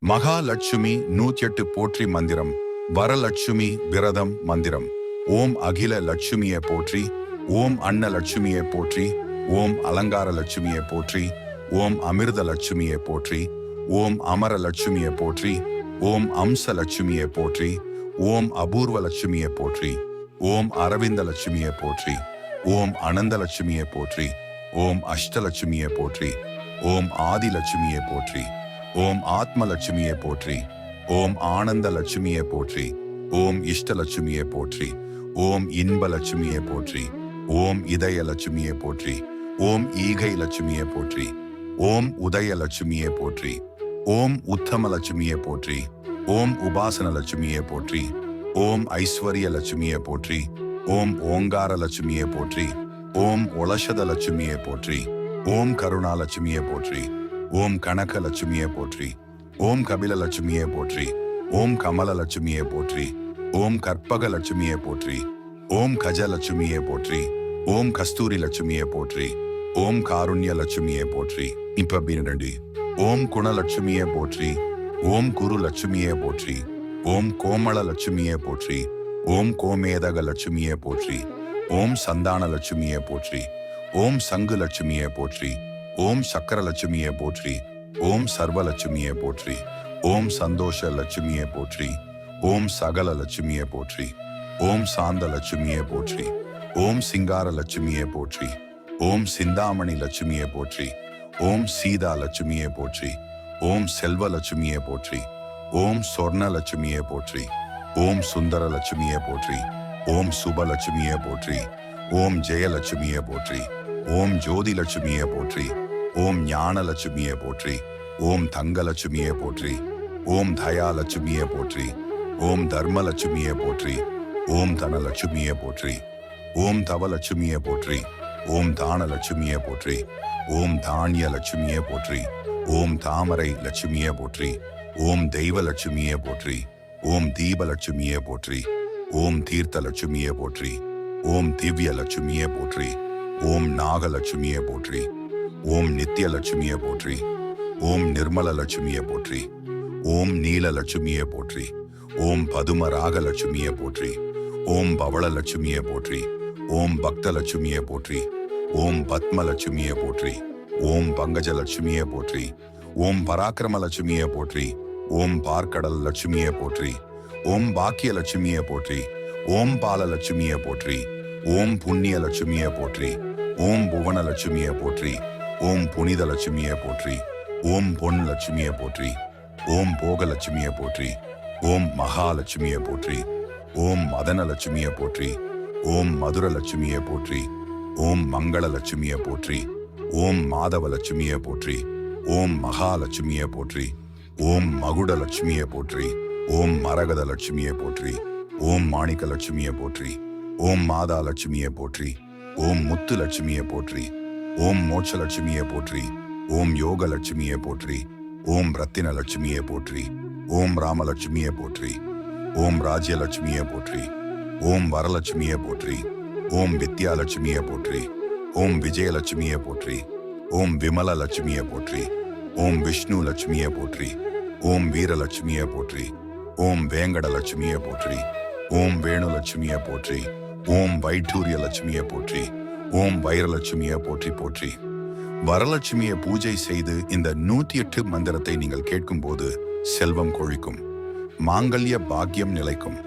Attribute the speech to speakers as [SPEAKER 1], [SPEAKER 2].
[SPEAKER 1] மகாலட்சுமி நூத்தி போற்றி மந்திரம் வரலட்சுமி விரதம் மந்திரம். ஓம் அகில லட்சுமியை போற்றி ஓம் அன்ன லட்சுமியை போற்றி ஓம் அலங்கார லட்சுமியை போற்றி ஓம் அமிர்த லட்சுமியை போற்றி ஓம் அமர லட்சுமியை போற்றி ஓம் அம்ச லட்சுமியை போற்றி ஓம் அபூர்வ லட்சுமியை போற்றி. ஓம் அரவிந்த லட்சுமியை போற்றி ஓம் அனந்த லட்சுமியை போற்றி ஓம் அஷ்டலட்சுமியை போற்றி ஓம் ஆதி லட்சுமியை போற்றி ஓம் ஆத்ம லட்சுமியை போற்றி ஓம் ஆனந்த லட்சுமியை போற்றி ஓம் இஷ்டலட்சுமியை போற்றி ஓம் இன்ப லட்சுமியை போற்றி ஓம் இதய லட்சுமியை போற்றி ஓம் ஈகை லட்சுமியை போற்றி ஓம் உதய லட்சுமியை போற்றி ஓம் உத்தம லட்சுமியை போற்றி ஓம் உபாசன லட்சுமியை போற்றி ஓம் ஐஸ்வர்ய லட்சுமியை போற்றி ஓம் ஓங்கார லட்சுமியை போற்றி ஓம் உலஷத லட்சுமியை போற்றி ஓம் கருணா லட்சுமியை போற்றி ஓம் கனக லட்சுமியை போற்றி ஓம் கபில லட்சுமியை போற்றி ஓம் கமல லட்சுமியை போற்றி ஓம் கற்பக லட்சுமியை போற்றி ஓம் கஜ லட்சுமியை போற்றி ஓம் கஸ்தூரி லட்சுமியை போற்றி ஓம் காருண்ய லட்சுமியை போற்றி இப்ப அப்படின்னுடி ஓம் குணலட்சுமியை போற்றி ஓம் குரு லட்சுமியை போற்றி ஓம் கோமள லட்சுமியே போற்றி ஓம் கோமேதக லட்சுமியே போற்றி ஓம் சந்தான லட்சுமியே போற்றி ஓம் சங்கு லட்சுமியே போற்றி ஓம் சக்கர லட்சுமியே போற்றி ஓம் சர்வ லட்சுமியை போற்றி ஓம் சந்தோஷ லட்சுமியே போற்றி ஓம் சகல லட்சுமியே போற்றி ஓம் சாந்த லட்சுமியே போற்றி ஓம் சிங்கார லட்சுமியே போற்றி ஓம் சிந்தாமணி லட்சுமியே போற்றி ஓம் சீதா லட்சுமியே போற்றி ஓம் செல்வ லட்சுமியை போற்றி ஓம் சொர்ண லட்சுமியை போற்றி ஓம் சுந்தர லட்சுமியே போற்றி ஓம் சுப லட்சுமியை போற்றி ஓம் ஜெயலட்சுமியே போற்றி ஓம் ஜோதி லட்சுமியை போற்றி ஓம் ஞான லட்சுமியை போற்றி ஓம் தங்க லட்சுமியை போற்றி ஓம் தயா லட்சுமியை போற்றி ஓம் தர்ம லட்சுமியை போற்றி ஓம் தனலட்சுமியை போற்றி ஓம் தவலட்சுமியை போற்றி ஓம் தான லட்சுமியை போற்றி ஓம் தானிய லட்சுமியே போற்றி ஓம் தாமரை லட்சுமியே போற்றி ஓம் தெய்வ லட்சுமியை போற்றி ஓம் தீப லட்சுமியை போற்றி ஓம் தீர்த்த லட்சுமியே போற்றி ஓம் திவ்ய லட்சுமியே போற்றி ஓம் நாகலட்சுமியே போற்றி ஓம் நித்ய லட்சுமியை போற்றி ஓம் நிர்மல லட்சுமியே போற்றி ஓம் நீல லட்சுமியை போற்றி ஓம் பதும ராக லட்சுமியை போற்றி ஓம் பவள லட்சுமியை போற்றி ஓம் பக்த லட்சுமியை போற்றி ஓம் பத்ம லட்சுமியை போற்றி ஓம் பங்கஜ லட்சுமியை போற்றி ஓம் பராக்கிரம லட்சுமியை போற்றி ஓம் பார்க்கடல் லட்சுமியை போற்றி ஓம் பாக்கிய லட்சுமியை போற்றி ஓம் பால லட்சுமியை போற்றி ஓம் புண்ணிய லட்சுமியை போற்றி ஓம் புவன லட்சுமியை போற்றி ஓம் புனித லட்சுமியை போற்றி ஓம் பொன் லட்சுமியை போற்றி ஓம் போக லட்சுமியை போற்றி ஓம் மகாலட்சுமியை போற்றி ஓம் மதன லட்சுமியை போற்றி ஓம் மதுர லட்சுமியை போற்றி ஓம் மங்கள லட்சுமியை போற்றி ஓம் மாதவ லட்சுமியை போற்றி ஓம் மகாலட்சுமியை போற்றி ஓம் மகுட லட்சுமியை போற்றி ஓம் மரகத லட்சுமியை போற்றி ஓம் மாணிக்க லட்சுமியை போற்றி ஓம் மாதா லட்சுமியை போற்றி ஓம் முத்து லட்சுமியை போற்றி ஓம் மோட்ச லட்சுமியை போற்றி ஓம் யோக லட்சுமியை போற்றி ஓம் ரத்தின லட்சுமியை போற்றி ஓம் ராமலட்சுமியை போற்றி ஓம் ராஜ்யலட்சுமியை போற்றி ஓம் வரலட்சுமியை போற்றி ஓம் வித்யாலட்சுமியை போற்றி ஓம் விஜயலட்சுமியை போற்றி ஓம் விமல லட்சுமியை போற்றி ஓம் விஷ்ணு லட்சுமியை போற்றி ஓம் வீரலட்சுமியை போற்றி ஓம் வேங்கட லட்சுமியை போற்றி ஓம் வேணு லட்சுமியை போற்றி ஓம் வைட்டூரிய லட்சுமியை போற்றி ஓம் வைரலட்சுமியை போற்றி போற்றி. வரலட்சுமியை பூஜை செய்து இந்த நூத்தி எட்டு மந்திரத்தை நீங்கள் கேட்கும்போது செல்வம் கொழிக்கும். மாங்கல்ய பாக்கியம் நிலைக்கும்.